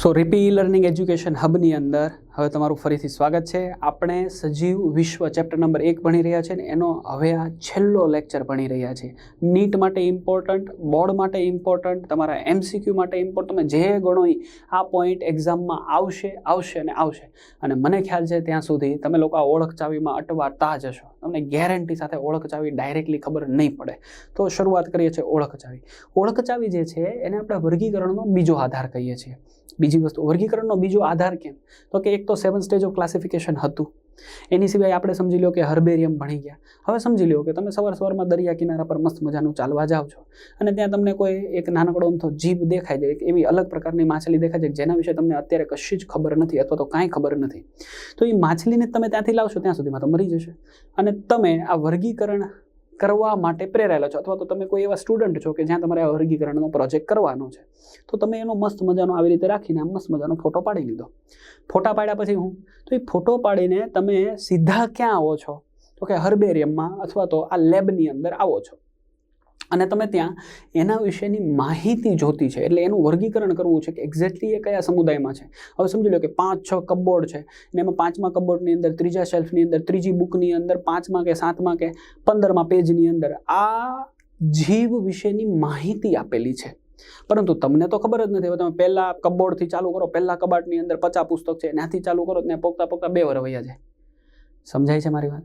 સો રીપી learning education હબની અંદર હવે તમારું ફરીથી સ્વાગત છે. આપણે સજીવ વિશ્વ ચેપ્ટર નંબર એક ભણી રહ્યા છે ને એનો હવે આ છેલ્લો લેક્ચર ભણી રહ્યા છે. નીટ માટે ઇમ્પોર્ટન્ટ બોર્ડ માટે ઇમ્પોર્ટન્ટ તમારા એમસીક્યુ માટે ઇમ્પોર્ટન્ટ તમે જે ગણો આ પોઈન્ટ એક્ઝામમાં આવશે આવશે અને આવશે. અને મને ખ્યાલ છે ત્યાં સુધી તમે લોકો આ ઓળખ ચાવીમાં અટવાતા જ હશો. તમને ગેરંટી સાથે ઓળખ ચાવી ડાયરેક્ટલી ખબર નહીં પડે. તો શરૂઆત કરીએ છીએ ઓળખ ચાવી ઓળખ ચાવી જે છે એને આપણે વર્ગીકરણનો બીજો આધાર કહીએ છીએ. બીજી વસ્તુ, વર્ગીકરણનો બીજો આધાર કેમ? તો કે એક તો સેવન સ્ટેજ ઓફ ક્લાસિફિકેશન હતું. એની સિવાય આપણે સમજી લો કે હર્બેરિયમ ભણી ગયા. હવે સમજી લો કે તમે સવાર સવારમાં દરિયા કિનારા પર મસ્ત મજાનું ચાલવા જાઓ છો અને ત્યાં તમને કોઈ એક નાનકડો અમથો જીભ દેખાય જાય એવી અલગ પ્રકારની માછલી દેખાય છે જેના વિશે તમને અત્યારે કશી જ ખબર નથી અથવા તો કાંઈ ખબર નથી. તો એ માછલીને તમે ત્યાંથી લાવશો, ત્યાં સુધીમાં તો મરી જશે. અને તમે આ વર્ગીકરણ કરવા માટે પ્રેરાયેલા છો. અથવા તો તમે કોઈ એવા સ્ટુડન્ટ છો કે જ્યાં તમારે વર્ગીકરણનો પ્રોજેક્ટ કરવાનો છે. તો તમે એનો મસ્ત મજાનો આવી રીતે રાખીને મસ્ત મજાનો ફોટો પાડી લીધો. ફોટા પાડ્યા પછી હું? તો એ ફોટો પાડીને તમે સીધા ક્યાં આવો છો? તો કે હર્બેરિયમમાં અથવા તો આ લેબની અંદર આવો છો. અને તમે ત્યાં એના વિશેની માહિતી જોતી છે. એટલે એનું વર્ગીકરણ કરવું છે કે એક્ઝેક્ટલી એ કયા સમુદાયમાં છે. હવે સમજી લો કે પાંચ, છ કબોર્ડ છે અને એમાં પાંચમા કબોર્ડની અંદર, ત્રીજા શેલ્ફની અંદર, ત્રીજી બુકની અંદર, પાંચમા કે સાતમા કે પંદરમા પેજની અંદર આ જીવ વિશેની માહિતી આપેલી છે. પરંતુ તમને તો ખબર જ નથી. હવે તમે પહેલાં કબોર્ડથી ચાલુ કરો, પહેલાં કબાટની અંદર પચાસ પુસ્તક છે, ત્યાંથી ચાલુ કરો ને પોકતા પોકતા બે વર વૈયા જાય સમજાય છે મારી વાત?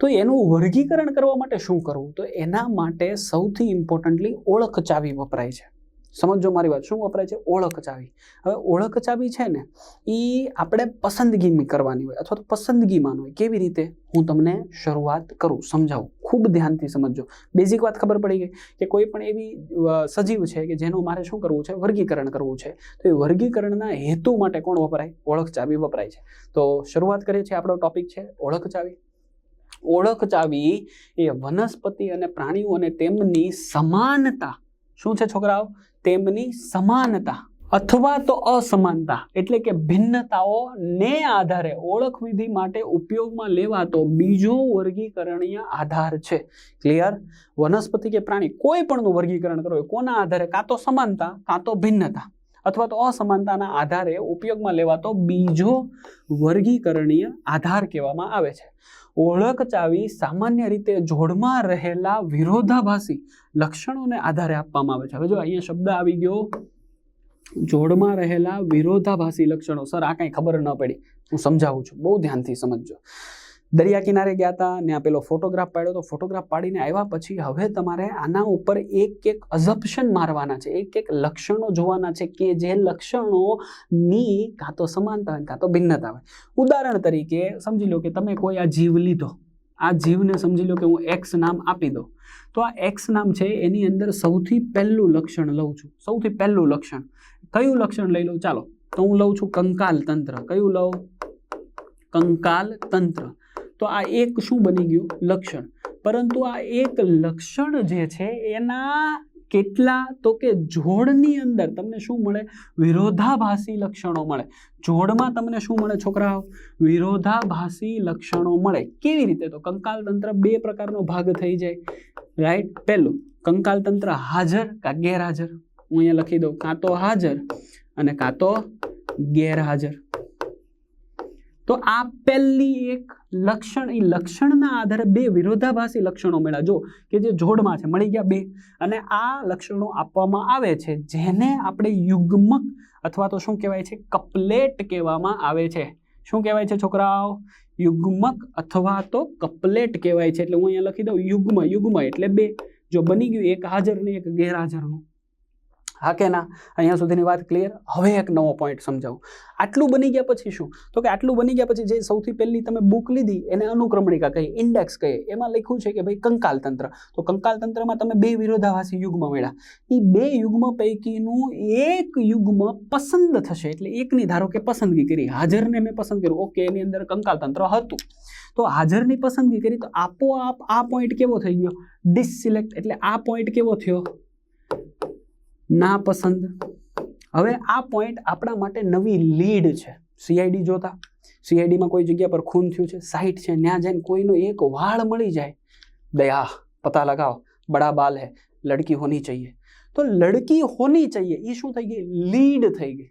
તો એનું વર્ગીકરણ કરવા માટે શું કરવું? તો એના માટે સૌથી ઇમ્પોર્ટન્ટલી ઓળખ ચાવી વપરાય છે. સમજો મારી વાત, શું વપરાય છે? ઓળખ ચાવી. હવે ઓળખ ચાવી છે ને એ આપણે પસંદગી કરવાની હોય અથવા તો પસંદગીમાં હોય, કેવી રીતે? હું તમને શરૂઆત કરું, સમજાવું. ખૂબ ધ્યાનથી સમજજો. બેઝિક વાત ખબર પડી ગઈ કે કોઈ પણ એવી સજીવ છે કે જેનું મારે શું કરવું છે? વર્ગીકરણ કરવું છે. તો એ વર્ગીકરણના હેતુ માટે કોણ વપરાય? ઓળખ ચાવી વપરાય છે. તો શરૂઆત કરીએ છીએ આપણો ટોપિક છે ઓળખ ચાવી. ઓળખ ચાવી એ વનસ્પતિ અને પ્રાણીઓ અને તેમની સમાનતા. શું છે છોકરાઓ? તેમની સમાનતા. અથવા તો અસમાનતા. એટલે કે ભિન્નતાઓને આધારે ઓળખ વિધિ માટે ઉપયોગમાં લેવાતો બીજો વર્ગીકરણીય આધાર છે. ક્લિયર વનસ્પતિ કે પ્રાણી, કોઈ પણનું વર્ગીકરણ કરો એ કોના આધારે? કાં તો સમાનતા, કાં તો ભિન્નતા. અથવા તો અસમાનતાના આધારે ઉપયોગમાં લેવાતો બીજો વર્ગીકરણીય આધાર કહેવામાં આવે છે. ઓળખ ચાવી સામાન્ય રીતે જોડમાં રહેલા વિરોધાભાસી લક્ષણોને આધારે આપવામાં આવે છે. હવે જો અહીંયા શબ્દ આવી ગયો, જોડમાં રહેલા વિરોધાભાસી લક્ષણો. સર, આ કાંઈ ખબર ન પડી. હું સમજાવું છું. બહુ ધ્યાનથી સમજજો. દરિયા કિનારે ગયા હતા ને આ પેલો ફોટોગ્રાફ પાડ્યો તો ફોટોગ્રાફ પાડીને આવ્યા પછી હવે તમારે આના ઉપર એક એક અઝપ્શન મારવાના છે. એક એક લક્ષણો જોવાના છે કે જે લક્ષણોની કાં તો સમાનતા હોય કાં તો ભિન્નતા હોય. ઉદાહરણ તરીકે સમજી લો કે તમે કોઈ આ જીવ લીધો. આ જીવને સમજી લો કે હું એક્સ નામ આપી દઉં. તો આ એક્સ નામ છે એની અંદર સૌથી પહેલું લક્ષણ લઉં છું. સૌથી પહેલું લક્ષણ. કયું લક્ષણ લઈ લઉં? ચાલો. તો હું લઉં છું કંકાલ તંત્ર કયું લઉં? કંકાલ તંત્ર તો આ એક શું બની ગયું? લક્ષણ. પરંતુ આ એક લક્ષણ જે છે, એના કેટલા તો કે જોડની અંદર તમને શું મળે? વિરોધાભાસી લક્ષણો મળે. જોડમાં તમને શું મળે છોકરાઓ? વિરોધાભાસી લક્ષણો મળે. કેવી રીતે? તો કંકાલ તંત્ર બે પ્રકારનો ભાગ થઈ જાય. રાઈટ પહેલું કંકાલ તંત્ર હાજર કા ગેરહાજર? હું અહીંયા લખી દઉં. કાં તો હાજર અને કાં તો ગેરહાજર. તો આ પહેલી એક લક્ષણ એ લક્ષણના આધારે બે વિરોધાભાસી લક્ષણો મળ્યા. જો કે જે જોડમાં છે, મળી ગયા બે. અને આ લક્ષણો આપવામાં આવે છે, જેને આપણે યુગ્મક અથવા તો શું કહેવાય છે, કપલેટ કહેવામાં આવે છે. શું કહેવાય છે, છોકરાઓ? યુગ્મક અથવા તો કપલેટ કહેવાય છે. એટલે હું અહીંયા લખી દઉં, યુગ્મ યુગ્મ એટલે બે. જો બની ગયું એક હાજર ને એક ગેરહાજરનું. હા કે ના? અહીંયા સુધીની વાત ક્લિયર હવે એક નવો પોઈન્ટ સમજાવું. આટલું બની ગયા પછી શું? તો કે આટલું બની ગયા પછી જે સૌથી પહેલી તમે બુક લીધી, એને અનુક્રમણિકા કહી ઇન્ડેક્સ કહીએ. એમાં લખ્યું છે કે ભાઈ કંકાલ તંત્ર તો કંકાલ તંત્રમાં તમે બે વિરોધાભાસી યુગ્મ મળ્યા એ બે યુગ્મ પૈકીનું એક યુગ્મ પસંદ થશે. એટલે એકની ધારો કે પસંદગી કરી. હાજરને મેં પસંદ કર્યું. ઓકે, એની અંદર કંકાલ તંત્ર હતું. તો હાજરની પસંદગી કરી, તો આપોઆપ આ પોઈન્ટ કેવો થઈ ગયો? ડિસસિલેક્ટ એટલે આ પોઈન્ટ કેવો થયો? ના પસંદ. હવે આ પોઈન્ટ આપણા માટે નવી લીડ છે. સીઆઈડી જોતા. સીઆઈડીમાં કોઈ જગ્યા પર ખૂન થયું છે સાઈટ છે ત્યાં જઈને કોઈનો એક વાળ મળી જાય. દયા, પતા લગાવ. બડા બાલ હે, લડકી હોની ચાહીએ તો લડકી હોની ચાહીએ એ શું થઈ ગઈ? લીડ થઈ ગઈ.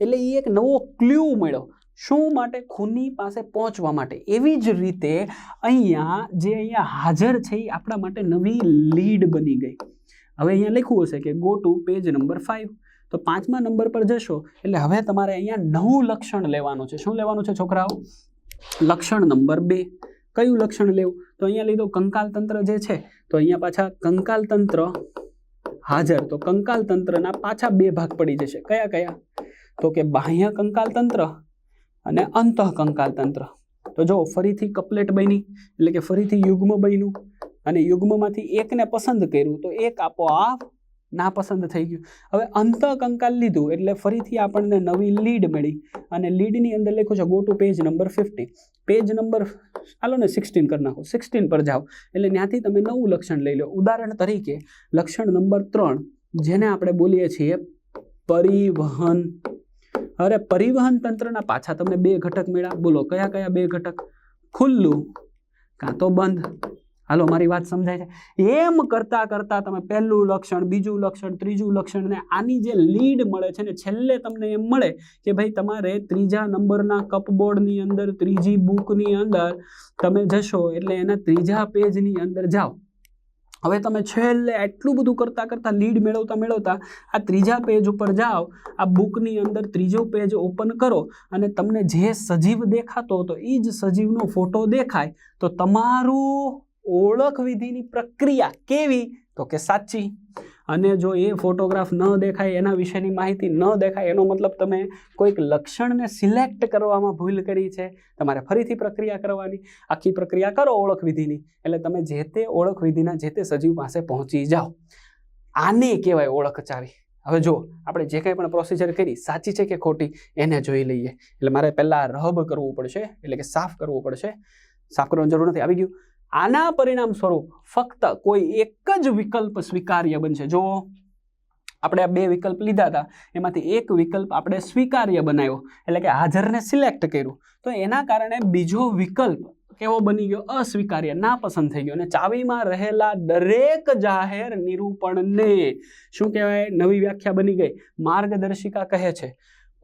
એટલે એ એક નવો ક્લ્યુ મળ્યો. શું માટે? ખૂની પાસે પહોંચવા માટે. એવી જ રીતે અહીંયા જે અહીંયા હાજર છે એ આપણા માટે નવી લીડ બની ગઈ. હવે અહીંયા લખ્યું હશે કે go to page number five તો પાંચમા નંબર પર જશો, એટલે હવે તમારે અહીંયા નવું લક્ષણ લેવાનું છે. શું લેવાનું છે છોકરાઓ? લક્ષણ નંબર બે. કયું લક્ષણ લેવું? તો અહીંયા લીધો કંકાલ તંત્ર જે છે, તો અહીંયા પાછા કંકાલ તંત્ર હાજર. તો કંકાલ તંત્રના પાછા બે ભાગ પડી જશે. કયા કયા? તો કે બાહ્ય કંકાલ તંત્ર અને અંતઃ કંકાલ તંત્ર તો જો ફરીથી કપલેટ બની, એટલે કે ફરીથી યુગ્મ બન્યું. અને યુગ્મમાંથી એકને પસંદ કર્યું, તો એક આપોઆપ નાપસંદ થઈ ગયું. હવે અંત કંકાલ લીધું, એટલે ફરીથી આપણને નવી લીડ મળી અને લીડની અંદર લખ્યું છે go to page number fifty page number ચાલો ને સિક્સટીન કરી નાખો. સિક્સટીન પર જાઓ. એટલે ત્યાંથી તમે નવું લક્ષણ લઈ લો. ઉદાહરણ તરીકે, લક્ષણ નંબર ત્રણ, જેને આપણે બોલીએ છીએ પરિવહન. અરે, પરિવહન તંત્રના પાછા તમને બે ઘટક મળ્યા. બોલો, કયા કયા બે ઘટક? ખુલ્લું, કાં તો બંધ. હાલો, મારી વાત સમજાય છે? એમ કરતા કરતા તમે પહેલું લક્ષણ, બીજું લક્ષણ, ત્રીજું લક્ષણ ને આની જે લીડ મળે છે ને, છેલ્લે તમને એમ મળે કે ભાઈ તમારે ત્રીજા નંબરના કપબોર્ડની અંદર, ત્રીજી બુકની અંદર તમે જશો એટલે એના ત્રીજા પેજની અંદર જાઓ. હવે તમે છેલ્લે એટલું બધું કરતાં કરતાં લીડ મેળવતા મેળવતા આ ત્રીજા પેજ ઉપર જાઓ, આ બુકની અંદર ત્રીજો પેજ ઓપન કરો અને તમને જે સજીવ દેખાતો હતો એ જ સજીવનો ફોટો દેખાય. તો તમારું ઓળખ વિધિની પ્રક્રિયા કેવી? તો કે સાચી. અને જો એ ફોટોગ્રાફ ન દેખાય, એના વિશેની માહિતી ન દેખાય, એનો મતલબ તમે કોઈક લક્ષણને સિલેક્ટ કરવામાં ભૂલ કરી છે, તમારે ફરીથી પ્રક્રિયા કરવાની. આખી પ્રક્રિયા કરો ઓળખ વિધિની. એટલે તમે જે તે ઓળખ વિધિના જે તે સજીવ પાસે પહોંચી જાઓ. આને કહેવાય ઓળખ ચાવી. હવે જો આપણે જે કંઈ પણ પ્રોસિજર કરી, સાચી છે કે ખોટી, એને જોઈ લઈએ. એટલે મારે પહેલાં રહબ કરવું પડશે, એટલે કે સાફ કરવું પડશે. સાફ કરવાની જરૂર નથી. આવી ગયું. આના પરિણામ સ્વરૂપ ફક્ત કોઈ એક જ વિકલ્પ સ્વીકાર્ય બનશે. જો આપણે આ બે વિકલ્પ લીધા હતા. એમાંથી એક વિકલ્પ આપણે સ્વીકાર્ય બનાવ્યો, એટલે કે હાજરને સિલેક્ટ કર્યું. તો એના કારણે બીજો વિકલ્પ કેવો બની ગયો? અસ્વીકાર્ય ના પસંદ થઈ ગયો. અને ચાવીમાં રહેલા દરેક જાહેર નિરૂપણને શું કહેવાય? નવી વ્યાખ્યા બની ગઈ. માર્ગદર્શિકા કહે છે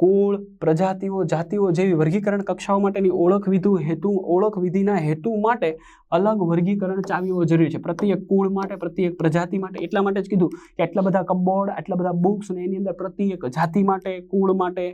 કુળ, પ્રજાતિઓ, જાતિઓ જેવી વર્ગીકરણ કક્ષાઓ માટેની ઓળખ વિધુ હેતુ, ઓળખ વિધિના હેતુ માટે અલગ વર્ગીકરણ ચાવીઓ જરૂરી છે. પ્રત્યેક કુળ માટે, પ્રત્યેક પ્રજાતિ માટે, એટલા માટે જ કીધું કે આટલા બધા કબોર્ડ, આટલા બધા બુક્સ ને એની અંદર પ્રત્યેક જાતિ માટે, કુળ માટે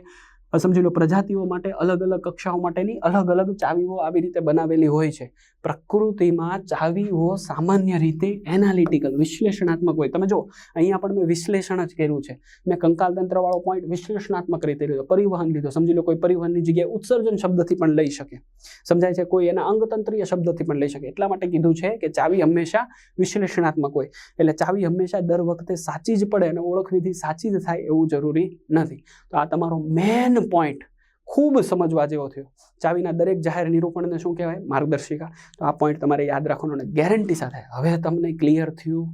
સમજી લો પ્રજાતિઓ માટે અલગ અલગ કક્ષાઓ માટેની અલગ અલગ ચાવીઓ આવી રીતે બનાવેલી હોય છે. પ્રકૃતિમાં ચાવીઓ સામાન્ય રીતે એનાલિટિકલ વિશ્લેષણાત્મક હોય. તમે જો અહીંયા પણ મેં વિશ્લેષણ જ કર્યું છે. મેં કંકાલ તંત્રવાળો પોઈન્ટ વિશ્લેષણાત્મક રીતે લીધો, પરિવહન લીધો. સમજી લો, કોઈ પરિવહનની જગ્યાએ ઉત્સર્જન શબ્દથી પણ લઈ શકે. સમજાય છે? કોઈ એના અંગતંત્રીય શબ્દથી પણ લઈ શકે. એટલા માટે કીધું છે કે ચાવી હંમેશા વિશ્લેષણાત્મક હોય. એટલે ચાવી હંમેશા દર વખતે સાચી જ પડે અને ઓળખ સાચી જ થાય એવું જરૂરી નથી. તો આ તમારો મેન પોઈન્ટ ખૂબ સમજવા જેવો થયો. ચાવીના દરેક જાહેર નિરૂપણને શું કહેવાય? માર્ગદર્શિકા. તો આ પોઈન્ટ તમારે યાદ રાખવાનો અને ગેરંટી સાથે. હવે તમને ક્લિયર થયું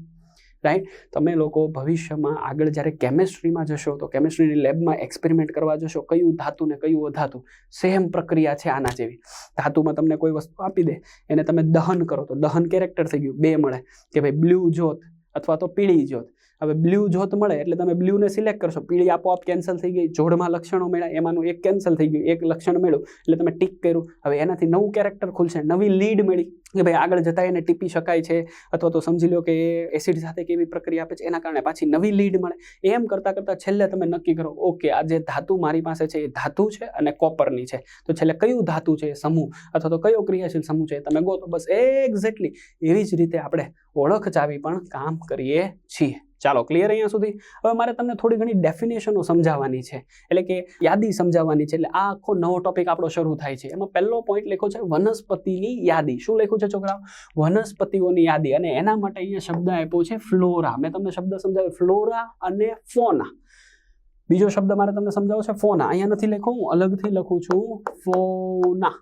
રાઈટ તમે લોકો ભવિષ્યમાં આગળ જ્યારે કેમેસ્ટ્રીમાં જશો, તો કેમેસ્ટ્રીની લેબમાં એક્સપેરિમેન્ટ કરવા જશો, કયું ધાતુ ને કયું અધાતુ? સેમ પ્રક્રિયા છે આના જેવી. ધાતુમાં તમને કોઈ વસ્તુ આપી દે, એને તમે દહન કરો. તો દહન કેરેક્ટર થઈ ગયું. બે મળે. કે ભાઈ બ્લુ જ્યોત અથવા તો પીળી જ્યોત. હવે બ્લુ જોત મળે એટલે તમે બ્લુને સિલેક્ટ કરશો. પીળી આપોઆપ કેન્સલ થઈ ગઈ, જોડમાં લક્ષણો મળ્યા, એમાંનું એક કેન્સલ થઈ ગયું, એક લક્ષણ મળ્યું, એટલે તમે ટીક કર્યું. હવે એનાથી નવું કેરેક્ટર ખુલશે, નવી લીડ મળી, કે ભાઈ આગળ જતા એને ટીપી શકાય છે, અથવા તો સમજી લો કે એસિડ સાથે કેવી પ્રક્રિયા આપે છે, એના કારણે પાછી નવી લીડ મળે. એમ કરતાં કરતાં છેલ્લે તમે નક્કી કરો, ઓકે, આ જે ધાતુ મારી પાસે છે એ ધાતુ છે અને કોપરની છે. તો છેલ્લે કયું ધાતુ છે એ સમૂહ, અથવા તો કયો ક્રિયાશીલ સમૂહ છે તમે ગો તો બસ એક્ઝેક્ટલી એવી જ રીતે આપણે ઓળખ ચાવી પણ કામ કરીએ છીએ. ચાલો ક્લિયર અહીંયા સુધી? હવે મારે તમને થોડી ઘણી ડેફિનેશનો સમજાવવાની છે. એટલે કે યાદી સમજાવવાની છે. એટલે આ આખો નવો ટોપિક આપણો શરૂ થાય છે. એમાં પહેલો પોઈન્ટ લખ્યો છે વનસ્પતિની યાદી. શું લખ્યું છે છોકરાઓ? વનસ્પતિઓની યાદી. અને એના માટે અહીંયા શબ્દ આપ્યો છે ફ્લોરા મેં તમને શબ્દ સમજાવ્યો. ફ્લોરા અને ફોના બીજો શબ્દ મારે તમને સમજાવો છે ફોના. અહીંયા નથી લખો હું અલગથી લખું છું ફોના.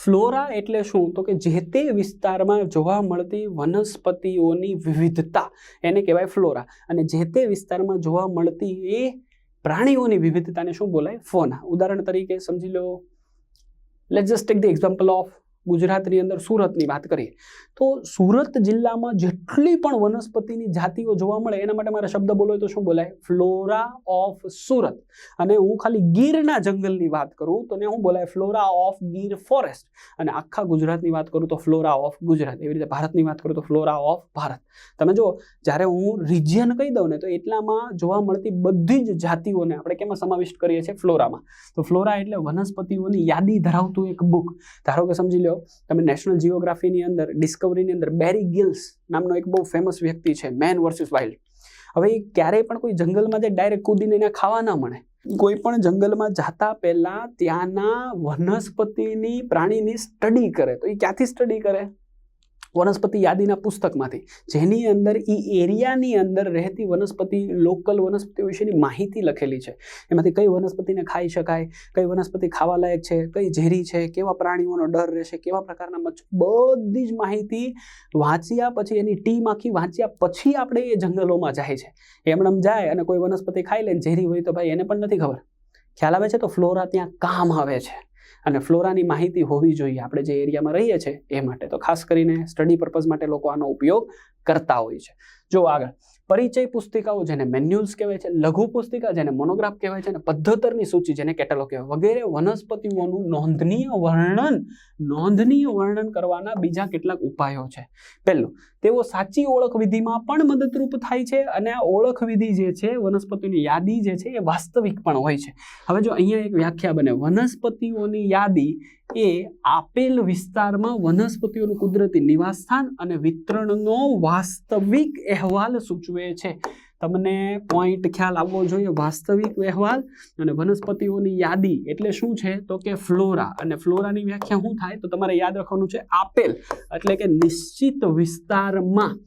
ફ્લોરા એટલે શું? તો કે જે તે વિસ્તારમાં જોવા મળતી વનસ્પતિઓની વિવિધતા, એને કહેવાય ફ્લોરા અને જે તે વિસ્તારમાં જોવા મળતી એ પ્રાણીઓની વિવિધતાને શું બોલાય? ફોના ઉદાહરણ તરીકે સમજી લો. Let just take the example of ગુજરાતની અંદર સુરતની વાત કરીએ, તો સુરત જિલ્લામાં જેટલી પણ વનસ્પતિની જાતિઓ જોવા મળે, એના માટે મારે શબ્દ બોલો તો શું બોલાય? ફ્લોરા ઓફ સુરત અને હું ખાલી ગીરના જંગલની વાત કરું, તો ને હું બોલાય ફ્લોરા ઓફ ગીર ફોરેસ્ટ અને આખા ગુજરાતની વાત કરું તો ફ્લોરા ઓફ ગુજરાત. એવી રીતે ભારતની વાત કરું તો ફ્લોરા ઓફ ભારત. તમે જો જ્યારે હું રિજિયન કહી દઉં ને, તો એટલામાં જોવા મળતી બધી જ જાતિઓને આપણે કેમાં સમાવિષ્ટ કરીએ છીએ? ફ્લોરામાં તો ફ્લોરા એટલે વનસ્પતિઓની યાદી ધરાવતું એક બુક ધારો કે સમજી લો તમે નેશનલ જીઓગ્રાફીની અંદર ડિસ્કવરીની અંદર બેરી ગિલ્સ નામનો એક બહુ ફેમસ વ્યક્તિ છે મેન વર્સિસ વાઇલ્ડ હવે એ ક્યારેય પણ કોઈ જંગલમાં જે ડાયરેક્ટ કૂદીને એને ખાવા ના મળે. કોઈ પણ જંગલમાં જતા પહેલા ત્યાંના વનસ્પતિની પ્રાણીની સ્ટડી કરે. તો એ ક્યાંથી સ્ટડી કરે? વનસ્પતિ યાદીના પુસ્તકમાંથી, જેની અંદર એ એરિયાની અંદર રહેતી વનસ્પતિ, લોકલ વનસ્પતિઓ વિશેની માહિતી લખેલી છે. એમાંથી કઈ વનસ્પતિને ખાઈ શકાય, કઈ વનસ્પતિ ખાવાલાયક છે, કઈ ઝેરી છે, કેવા પ્રાણીઓનો ડર રહેશે, કેવા પ્રકારના મચ્છર બધી જ માહિતી વાંચ્યા પછી, એની ટીમ આખી વાંચ્યા પછી આપણે એ જંગલોમાં જાય છે. એમણે જાય અને કોઈ વનસ્પતિ ખાઈ લે ઝેરી હોય તો ભાઈ એને પણ નથી ખબર. ખ્યાલ આવે છે? તો ફ્લોરા ત્યાં કામ આવે છે. અને ફ્લોરાની માહિતી હોવી જોઈએ. આપણે જે એરિયામાં રહીએ છીએ એ માટે. તો ખાસ કરીને સ્ટડી પર્પઝ માટે લોકો આનો ઉપયોગ કરતા હોય છે. જો આગળ. પરિચય પુસ્તિકાઓ જેને મેન્યુઅલ્સ કહેવાય છે, લઘુ પુસ્તિકા જેને મોનોગ્રાફ કહેવાય છે અને પદ્ધતરની સૂચિ જેને કેટલોગ કહેવાય. વગેરે વનસ્પતિઓનું નોંધનીય વર્ણન નોંધનીય વર્ણન કરવાના બીજા કેટલાક ઉપાયો છે. પહેલું, તેઓ સાચી ઓળખ વિધિમાં પણ મદદરૂપ થાય છે અને આ ઓળખ વિધિ જે છે, વનસ્પતિઓની યાદી જે છે એ વાસ્તવિક પણ હોય છે. હવે જો અહીંયા એક વ્યાખ્યા બને, વનસ્પતિઓની યાદી એ આપેલ વિસ્તારમાં વનસ્પતિઓનું કુદરતી નિવાસસ્થાન અને વિતરણનો વાસ્તવિક અહેવાલ સૂચવે છે. તમને પોઈન્ટ ખ્યાલ આવવો જોઈએ વાસ્તવિક વ્યવહાર અને વનસ્પતિઓની યાદી એટલે શું છે? તો કે ફ્લોરા અને ફ્લોરાની વ્યાખ્યા શું થાય? તો તમારે યાદ રાખવાનું છે આપેલ. એટલે કે નિશ્ચિત વિસ્તારમાં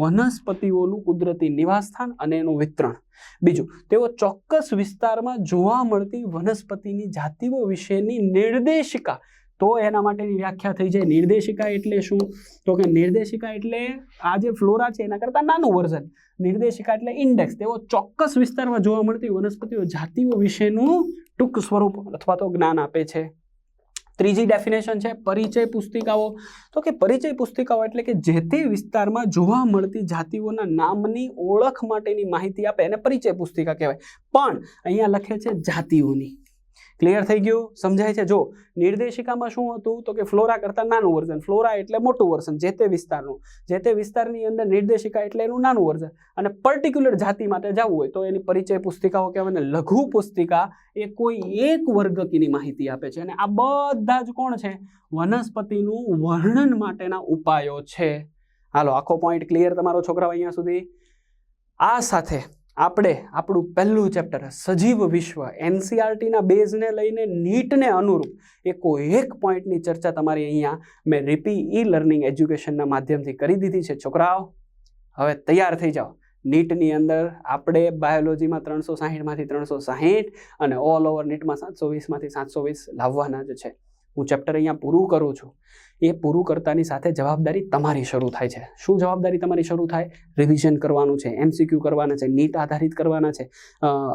વનસ્પતિઓનું કુદરતી નિવાસસ્થાન અને એનું વિતરણ. બીજું, તેઓ ચોક્કસ વિસ્તારમાં જોવા મળતી વનસ્પતિની જાતિઓ વિશેની નિર્દેશિકા. તો એના માટેની વ્યાખ્યા થઈ જાય. નિર્દેશિકા એટલે શું? તો કે નિર્દેશિકા એટલે આ જે ફ્લોરા છે, એના કરતાં નાનું વર્ઝન નિર્દેશિકા એટલે ઇન્ડેક્સ તેઓ ચોક્કસ વિસ્તારમાં જોવા મળતી વનસ્પતિઓ, જાતિઓ વિશેનું ટૂંક સ્વરૂપ અથવા તો જ્ઞાન આપે છે. ત્રીજી ડેફિનેશન છે પરિચય પુસ્તિકાઓ. તો કે પરિચય પુસ્તિકાઓ એટલે કે જે તે વિસ્તારમાં જોવા મળતી જાતિઓના નામની ઓળખ માટેની માહિતી આપે, એને પરિચય પુસ્તિકા કહેવાય. પણ અહીંયા લખે છે જાતિઓની. ક્લિયર થઈ ગયું? સમજાય છે? જો, નિર્દેશિકામાં શું હતું? તો કે ફ્લોરા કરતાં નાનું વર્ઝન. ફ્લોરા એટલે મોટું વર્ઝન, જે તે વિસ્તારનું. જે તે વિસ્તારની અંદર નિર્દેશિકા એટલે એનું નાનું વર્ઝન. અને પર્ટિક્યુલર જાતિ માટે જવું હોય તો એની પરિચય પુસ્તિકાઓ કહેવાય ને લઘુ પુસ્તિકા એ કોઈ એક વર્ગકીની માહિતી આપે છે. અને આ બધા જ કોણ છે? વનસ્પતિનું વર્ણન માટેના ઉપાયો છે. હાલો, આખો પોઈન્ટ ક્લિયર તમારો છોકરાઓ અહીંયા સુધી. આ સાથે આપણે આપણું પહેલું ચેપ્ટર સજીવ વિશ્વ એનસીઆરટીના બેઝને લઈને નીટને અનુરૂપ એ કોઈ એક પોઈન્ટની ચર્ચા તમારી અહીંયા મેં રીપી ઈ લર્નિંગ એજ્યુકેશનના માધ્યમથી કરી દીધી છે. છોકરાઓ, હવે તૈયાર થઈ જાઓ. નીટની અંદર આપણે બાયોલોજીમાં ત્રણસો સાહીઠમાંથી ત્રણસો સાહીઠ અને ઓલ ઓવર નીટમાં સાતસો વીસમાંથી સાતસો વીસ લાવવાના જ છે. હું ચેપ્ટર અહીંયા પૂરું કરું છું. એ પૂરું કરતાની સાથે જવાબદારી તમારી શરૂ થાય છે. શું જવાબદારી તમારી શરૂ થાય? રિવિઝન કરવાનું છે એમસીક્યુ કરવાના છે, નીટ આધારિત કરવાના છે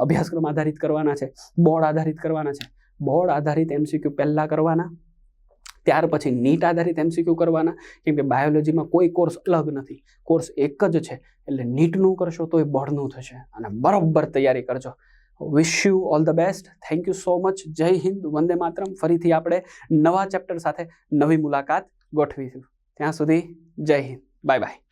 અભ્યાસક્રમ આધારિત કરવાના છે, બોર્ડ આધારિત કરવાના છે. બોર્ડ આધારિત એમસીક્યુ પહેલાં કરવાના, ત્યાર પછી નીટ આધારિત એમસીક્યુ કરવાના, કેમ કે બાયોલોજીમાં કોઈ કોર્સ અલગ નથી. કોર્સ એક જ છે, એટલે નીટનું કરશો તો એ બોર્ડનું થશે. અને બરોબર તૈયારી કરજો. Wish you all the best thank you so much જય હિન્દ વંદે માતરમ ફરીથી આપણે નવા ચેપ્ટર સાથે નવી મુલાકાત ગોઠવીશું. ત્યાં સુધી જય હિન્દ. Bye bye